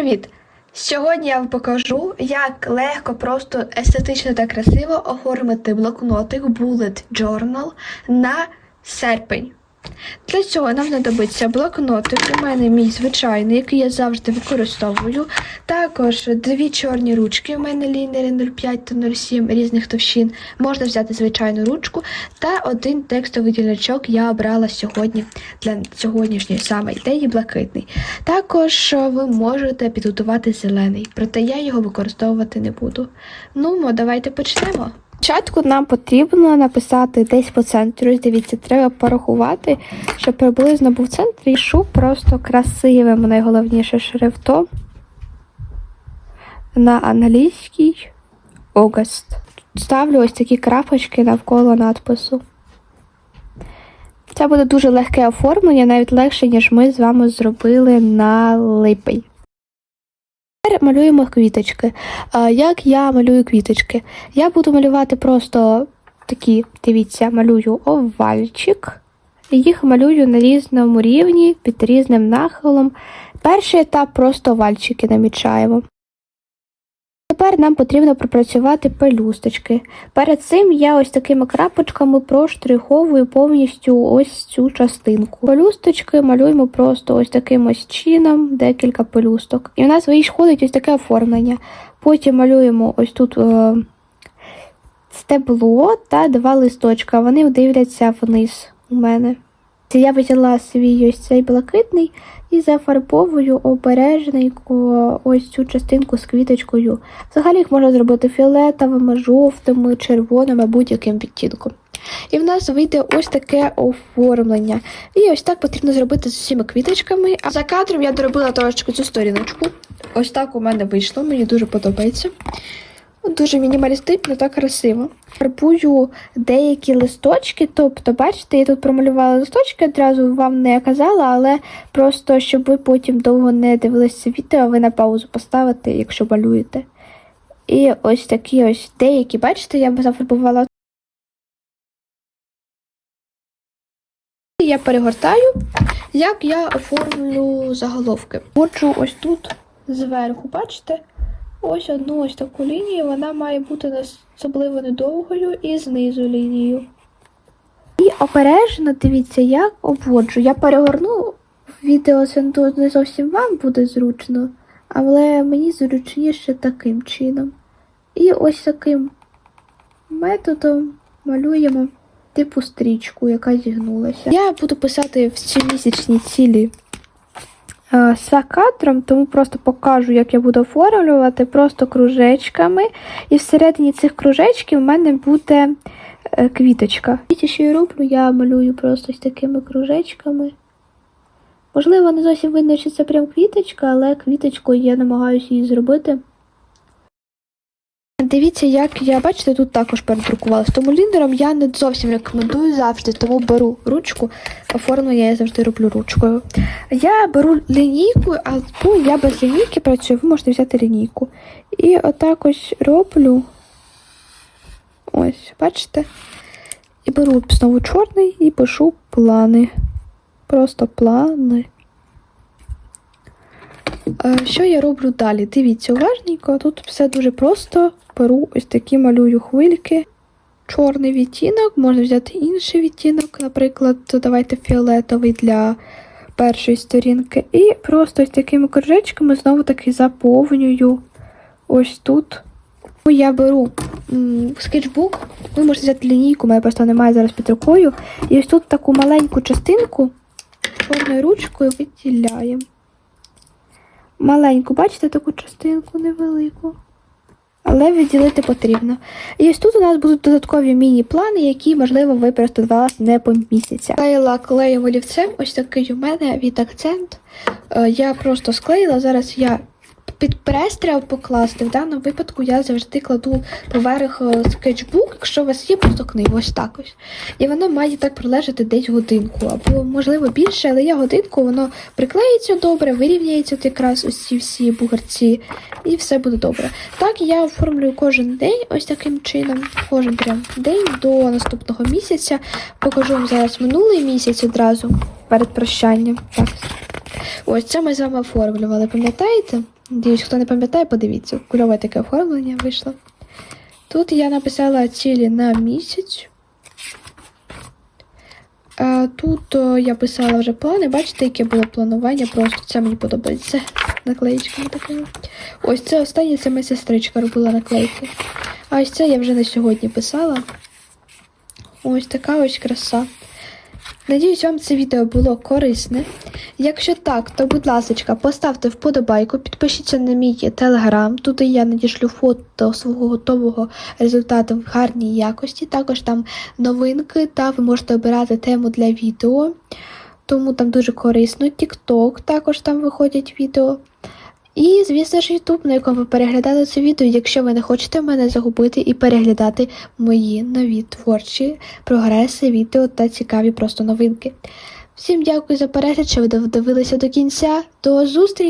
привіт! Сьогодні я вам покажу, як легко, просто естетично та красиво оформити блокнотик Bullet Journal на серпень. Для цього нам знадобиться блокнотик, у мене мій звичайний, який я завжди використовую. Також дві чорні ручки, у мене лінери 05 та 07 різних товщин. Можна взяти звичайну ручку та один текстовий дільничок я обрала сьогодні для сьогоднішньої саме ідеї блакитний. Також е, ви можете підготувати зелений, проте я його використовувати не буду. Ну, давайте почнемо. Спочатку нам потрібно написати десь по центру. Дивіться, треба порахувати, щоб приблизно був центр. І шу просто красивим, найголовніше шрифтом на англійський August. Ставлю ось такі крапочки навколо надпису. Це буде дуже легке оформлення, навіть легше, ніж ми з вами зробили на липень. Тепер малюємо квіточки. Як я малюю квіточки? Я буду малювати просто такі, дивіться, малюю овальчик. Їх малюю на різному рівні, під різним нахилом. Перший етап просто овальчики намічаємо. Тепер нам потрібно пропрацювати пелюсточки. Перед цим я ось такими крапочками проштриховую повністю ось цю частинку. Пелюсточки малюємо просто ось таким ось чином, декілька пелюсток. І в нас виходить ось таке оформлення. Потім малюємо ось тут е, стебло та два листочка. Вони дивляться вниз у мене. Я взяла свій ось цей блакитний і зафарбовую обережненько ось цю частинку з квіточкою. Взагалі їх можна зробити фіолетовими, жовтими, червоними, будь-яким відтінком. І в нас вийде ось таке оформлення. І ось так потрібно зробити з усіма квіточками. А за кадром я доробила трошечки цю сторіночку. Ось так у мене вийшло, мені дуже подобається. Дуже мінімалістично та красиво. Фарбую деякі листочки, тобто, бачите, я тут промалювала листочки, одразу вам не казала, але просто щоб ви потім довго не дивилися відео, ви на паузу поставите, якщо малюєте. І ось такі ось деякі, бачите, я зафарбувала. Я перегортаю, як я оформлю заголовки. Ходжу ось тут зверху, бачите? Ось одну ось таку лінію, вона має бути особливо недовгою і знизу лінію. І обережно дивіться, як обводжу. Я перегорну відео не зовсім вам буде зручно, але мені зручніше таким чином. І ось таким методом малюємо типу стрічку, яка зігнулася. Я буду писати в ці місячні цілі за кадром, тому просто покажу, як я буду оформлювати просто кружечками. І всередині цих кружечків в мене буде е, квіточка. Дивіться, що я роблю, я малюю просто з такими кружечками. Можливо, не зовсім видно, що це прям квіточка, але квіточку я намагаюся її зробити. Дивіться, як я бачите, тут також передрукувалась. Тому ліндером я не зовсім рекомендую завжди, тому беру ручку. Оформлення я завжди роблю ручкою. Я беру лінійку, або я без лінійки працюю, ви можете взяти лінійку. І отак ось роблю. Ось, бачите? І беру знову чорний і пишу плани. Просто плани. Е, Що я роблю далі? Дивіться, уважненько, тут все дуже просто. Беру ось такі малюю хвильки. Чорний відтінок, можна взяти інший відтінок, наприклад, давайте фіолетовий для першої сторінки. І просто ось такими кружечками знову таки заповнюю ось тут. Ну, Я беру скетчбук, ви можете взяти лінійку, мене просто немає зараз під рукою. І ось тут таку маленьку частинку чорною ручкою відділяємо маленьку, бачите таку частинку невелику. Але відділити потрібно. І ось тут у нас будуть додаткові міні-плани, які, можливо, ви просто вас не місяця. Клеїла клеєм олівцем, ось такий у мене від акцент. Я просто склеїла. Зараз я під прес треба покласти. В даному випадку я завжди кладу поверх е, скетчбук, якщо у вас є просто книгу, ось так ось. І воно має так пролежати десь годинку, або, можливо, більше, але я годинку, воно приклеїться добре, вирівняється от якраз ці всі бугорці, і все буде добре. Так я оформлюю кожен день ось таким чином, кожен прям день до наступного місяця. Покажу вам зараз минулий місяць одразу перед прощанням. Так. Ось це ми з вами оформлювали, пам'ятаєте? Надіюсь, хто не пам'ятає, подивіться. Кульове таке оформлення вийшло. Тут я написала цілі на місяць. Тут я писала вже плани. Бачите, яке було планування, просто це мені подобається. Наклеїчками такими. Ось це останнє, це моя сестричка робила наклейки. А ось це я вже на сьогодні писала. Ось така ось краса. Надіюсь, вам це відео було корисне. Якщо так, то будь ласка, поставте вподобайку, підпишіться на мій телеграм. Туди я надішлю фото свого готового результату в гарній якості. Також там новинки, та ви можете обирати тему для відео. Тому там дуже корисно. TikTok також там виходять відео. І, звісно ж, YouTube, на якому ви переглядали це відео, якщо ви не хочете мене загубити і переглядати мої нові творчі прогреси, відео та цікаві просто новинки. Всім дякую за перегляд, що ви додивилися до кінця. До зустрічі!